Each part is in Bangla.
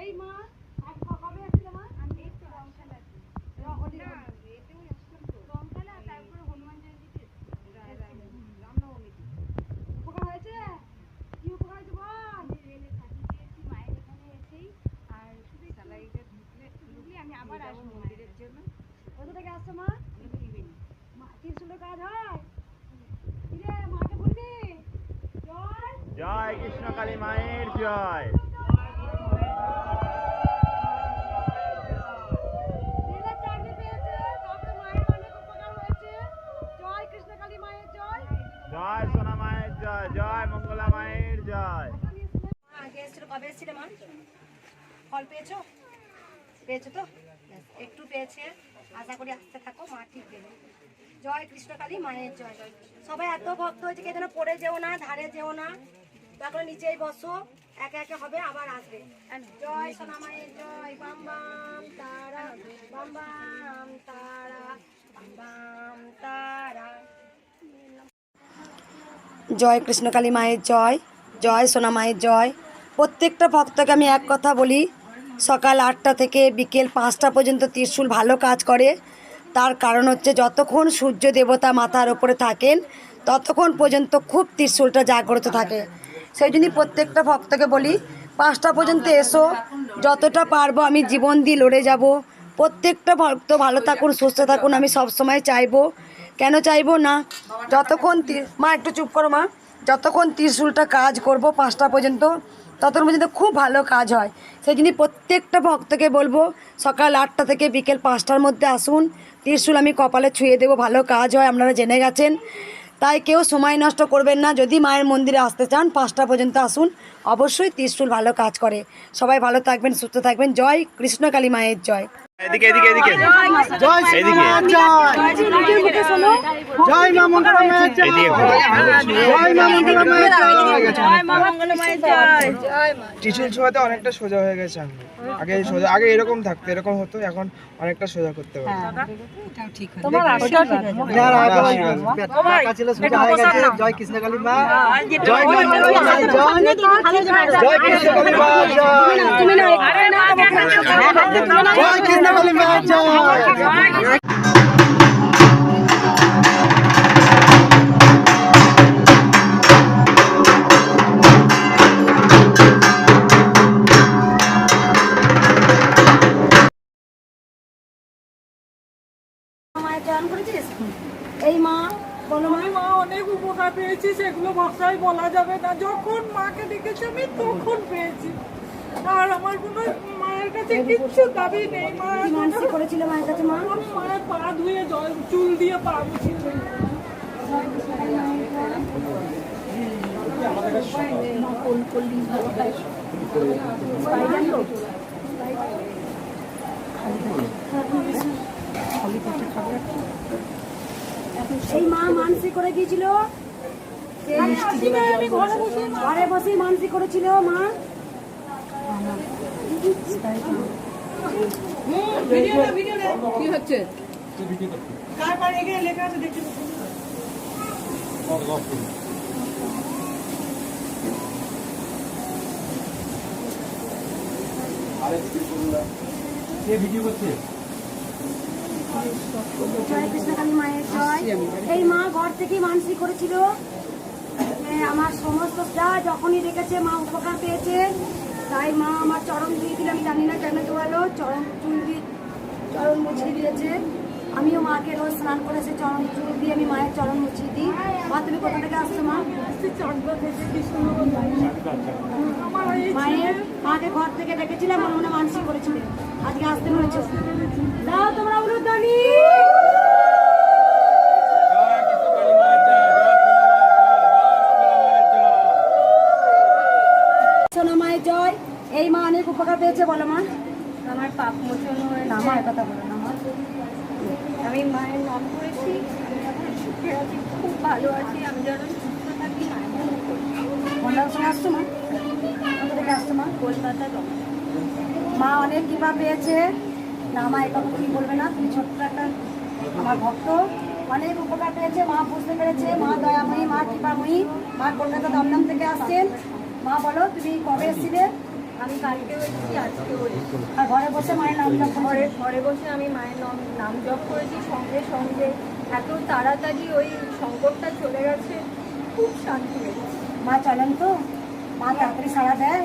এই মা আজ কবে আসছিল মা হোলি উপকার হয়েছে কি উপকার হয়েছে বল কোথা থেকে আসছো মা মা ত্রিশুলের কাজ হয় কিরে মাকে বলবি জয় জয় কৃষ্ণ কালী মায়ের জয়। জয় সোনা মায়ের জয় জয় মঙ্গলা মায়ের জয়। আগে এসেছিল কবে এসেছিল মা? ফল পেয়েছ? পেয়েছ তো? একটু পেয়েছে। আশা করি আসতে থাকো মা ঠিক দেবে। জয় কৃষ্ণকালী মায়ের জয় জয়। সবাই এত ভক্ত হয়েছে কে যেন পড়ে যেও না ধারে যেও না। তারপরে নিচেই বসো একে একে হবে আবার আসবে। জয় সোনা মায়ের জয় বাম বাম তারা বাম বাম তারা বাম বাম তারা। জয় কৃষ্ণকালী মায়ের জয় জয় সোনা মায়ের জয়। প্রত্যেকটা ভক্তকে আমি এক কথা বলি সকাল আটটা থেকে বিকেল পাঁচটা পর্যন্ত ত্রিশূল ভালো কাজ করে। তার কারণ হচ্ছে যতক্ষণ সূর্য দেবতা মাথার ওপরে থাকেন ততক্ষণ পর্যন্ত খুব ত্রিশূলটা জাগ্রত থাকে। সেই জন্যই প্রত্যেকটা ভক্তকে বলি, পাঁচটা পর্যন্ত এসো। যতটা পারব আমি জীবন দিয়ে লড়ে যাব। প্রত্যেকটা ভক্ত ভালো থাকুন, সুস্থ থাকুন, আমি সবসময় চাইব। কেন চাইব না? যতক্ষণ মা, একটু চুপ করো, মা। যতক্ষণ ত্রিশুলটা কাজ করব পাঁচটা পর্যন্ত, ততক্ষণ পর্যন্ত খুব ভালো কাজ হয়। সেই জন্য প্রত্যেকটা ভক্তকে বলব, সকাল আটটা থেকে বিকেল পাঁচটার মধ্যে আসুন। ত্রিশুল আমি কপালে ছুঁয়ে দেবো, ভালো কাজ হয়, আপনারা জেনে গেছেন। তাই কেউ সময় নষ্ট করবেন না। যদি মায়ের মন্দিরে আসতে চান, পাঁচটা পর্যন্ত আসুন। অবশ্যই ত্রিশুল ভালো কাজ করে। সবাই ভালো থাকবেন, সুস্থ থাকবেন। জয় কৃষ্ণকালী মায়ের জয়। এদিকে এদিকে এদিকে জয় এদিকে জয় মা মঙ্গলা মায়ের জয় ঘোরো। জয় মা মঙ্গলা মায়ের জয় টিচুল ছোঁয়াতে অনেকটা সোজা হয়ে গেছে আমি আগে সোজা আগে এরকম থাকতো এরকম হতো এখন অনেকটা সোজা করতে পারি তোমার আশীর্বাদ ছিল সোজা হয়ে গেছে জয় কৃষ্ণকালী মা জয় মা জয় জয় কৃষ্ণকালী মা জয় জয় কৃষ্ণকালী মা জয় মায়ের জয়ন করেছিস এই মা বলো মা। অনেক উপকার পেয়েছি সেগুলো ভাষায় বলা যাবে না। যখন মাকে ডেকেছি আমি তখন পেয়েছি। আর আমার কোনো মায়ের কাছে কিচ্ছু দাবি নেই মা কি মানসিক করেছিল মায়ের কাছে মা? মায়ের পা ধুয়ে জল চুল দিয়ে পা মুছিল এই মা মানসিক করে গিয়েছিল ঘরে বসে জয় এই মা ঘর থেকেই মানসিক করেছিল। আমার সমস্ত যা যখনই দেখেছে, মা উপকার পেয়েছে। তাই মা আমার চরম দিল, আমি জানি না কেন জোয়ালো চরম চুল দিয়ে, চরণ মুছিয়ে দিয়েছে। আমিও মাকে রোজ স্নান করে সে চরণ চুল দিয়ে আমি মায়ের চরম মুছিয়ে দিই। মা, তুমি কোথা থেকে আসছো, মা? মায়ের মাকে ঘর থেকে ডেকেছিলাম, মনে মনে মানসিক করেছিল আজকে আসতে পেরেছ দাও তোমরা উলুদানি পেয়েছে বলো মা? আমার পাপ মোচন না মা কথা বলো না মা। আমি মায়ের নাম করেছি সুখে আছি খুব ভালো আছি আমি যেন সুস্থ থাকি মায়ের মা? কোথা থেকে আসছো মা? কলকাতা মা অনেক কৃপা পেয়েছে। না মা এটা কি বলবে না তুমি ছোট্ট একটা আমার ভক্ত। অনেক উপকার পেয়েছে মা বুঝতে পেরেছে। মা দয়াময়ী মা কৃপাময়ী মা কলকাতা দমদম থেকে আসছেন। মা বলো তুমি কবে এসেছিলে? আমি কালকেও এসেছি আজকেও এসেছি আর ঘরে বসে মায়ের নাম জপ ঘরে ঘরে বসে আমি মায়ের নাম নাম জপ করেছি সঙ্গে সঙ্গে এত তাড়াতাড়ি ওই সংকটটা চলে গেছে খুব শান্তি মা চলেন তো মা তাড়াতাড়ি সাড়া দেয়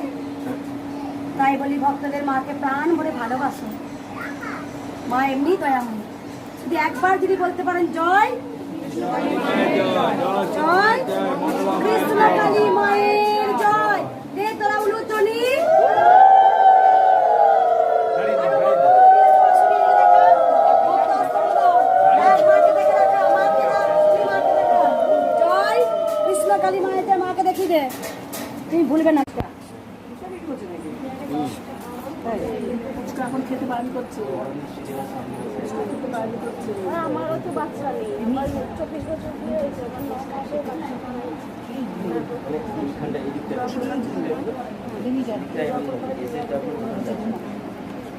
তাই বলি ভক্তদের মাকে প্রাণ ভরে ভালোবাসো মা এমনি দয়াময়ী শুধু একবার যদি বলতে পারেন জয় জয় কৃষ্ণ কালী মায়ের জয় দে তোরা উলুতনি জয় কৃষ্ণ কালী মায়ের জয় মাকে দেখি দে তুমি ভুলবে না এখন খেতে বারণ করছে? আমারও তো বাচ্চা নেই। আমার চব্বিশ বছর বিয়ে হয়েছে আমার ন মাসের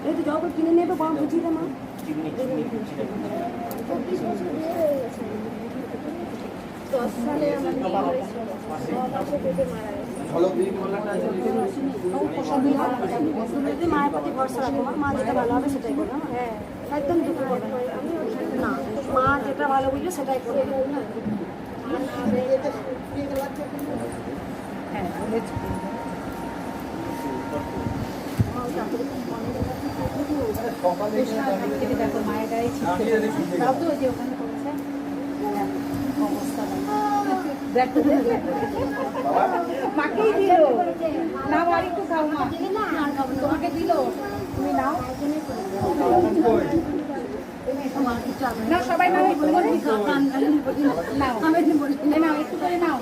এই তো জব কিনে নেবে বাম বুঝিয়ে দে মা। চব্বিশ বছর বিয়ে হয়ে গেছে। দশ সালে আমার মাসে মারা মায়ের প্রতি ভরসা রাখো মা, যেটা ভালো হবে সেটাই করবে হ্যাঁ। একদম দুঃখ করবে না মা যেটা ভালো বুঝবে সেটাই করবে মাকেই দিল। না আর একটু খাও মা। তোমাকে দিল। তুমি নাও। না সবাই নাও নাও একটু করে নাও।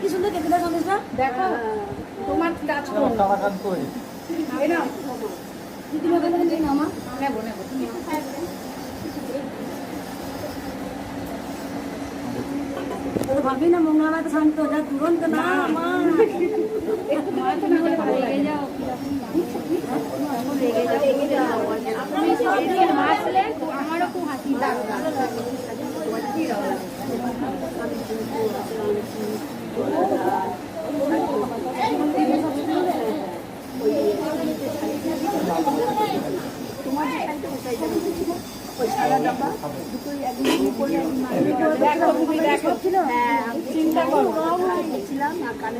কি সুন্দর খেতে সন্দেশটা দেখো তোমার কাজ এই নাও। তুমি ওখান থেকে নিয়ে মা। নেব নেব। তো ভাবি না মঙ্গলা তো শান্ত যা তুরন্ত না। মা। রেগে যাও রেগে যাও রেগে যাও তুমি সেদিন হাসলে আমারও খুব হাসি লাগবে দেখো তুমি দেখো হ্যাঁ চিন্তা করো গেছিলাম আর কানে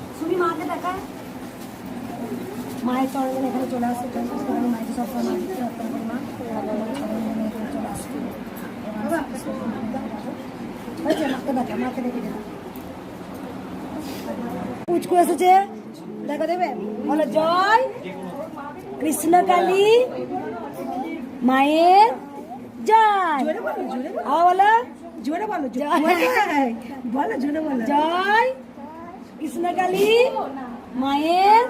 সুমি মাকে দেখা মায়ের চরণ এখানে চলে আসছে মায়ের সব মা মায়ের এখানে চলে আসছে হয়েছে মাকে দেখা মাকে দেখি দেখা। পুচকু এসেছে। দেখা দেবে বলো জয় কৃষ্ণকালী মায়ের জয়। আবার বলো। জোরে বলো জয়। বলো জোরে বলো। জয় কৃষ্ণকালী মায়ের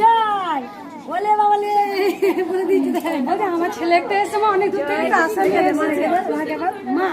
জয়। বলে বাবলে বলে দিয়েছি আমার ছেলে একটা এসে অনেক দূর থেকে আসা মা।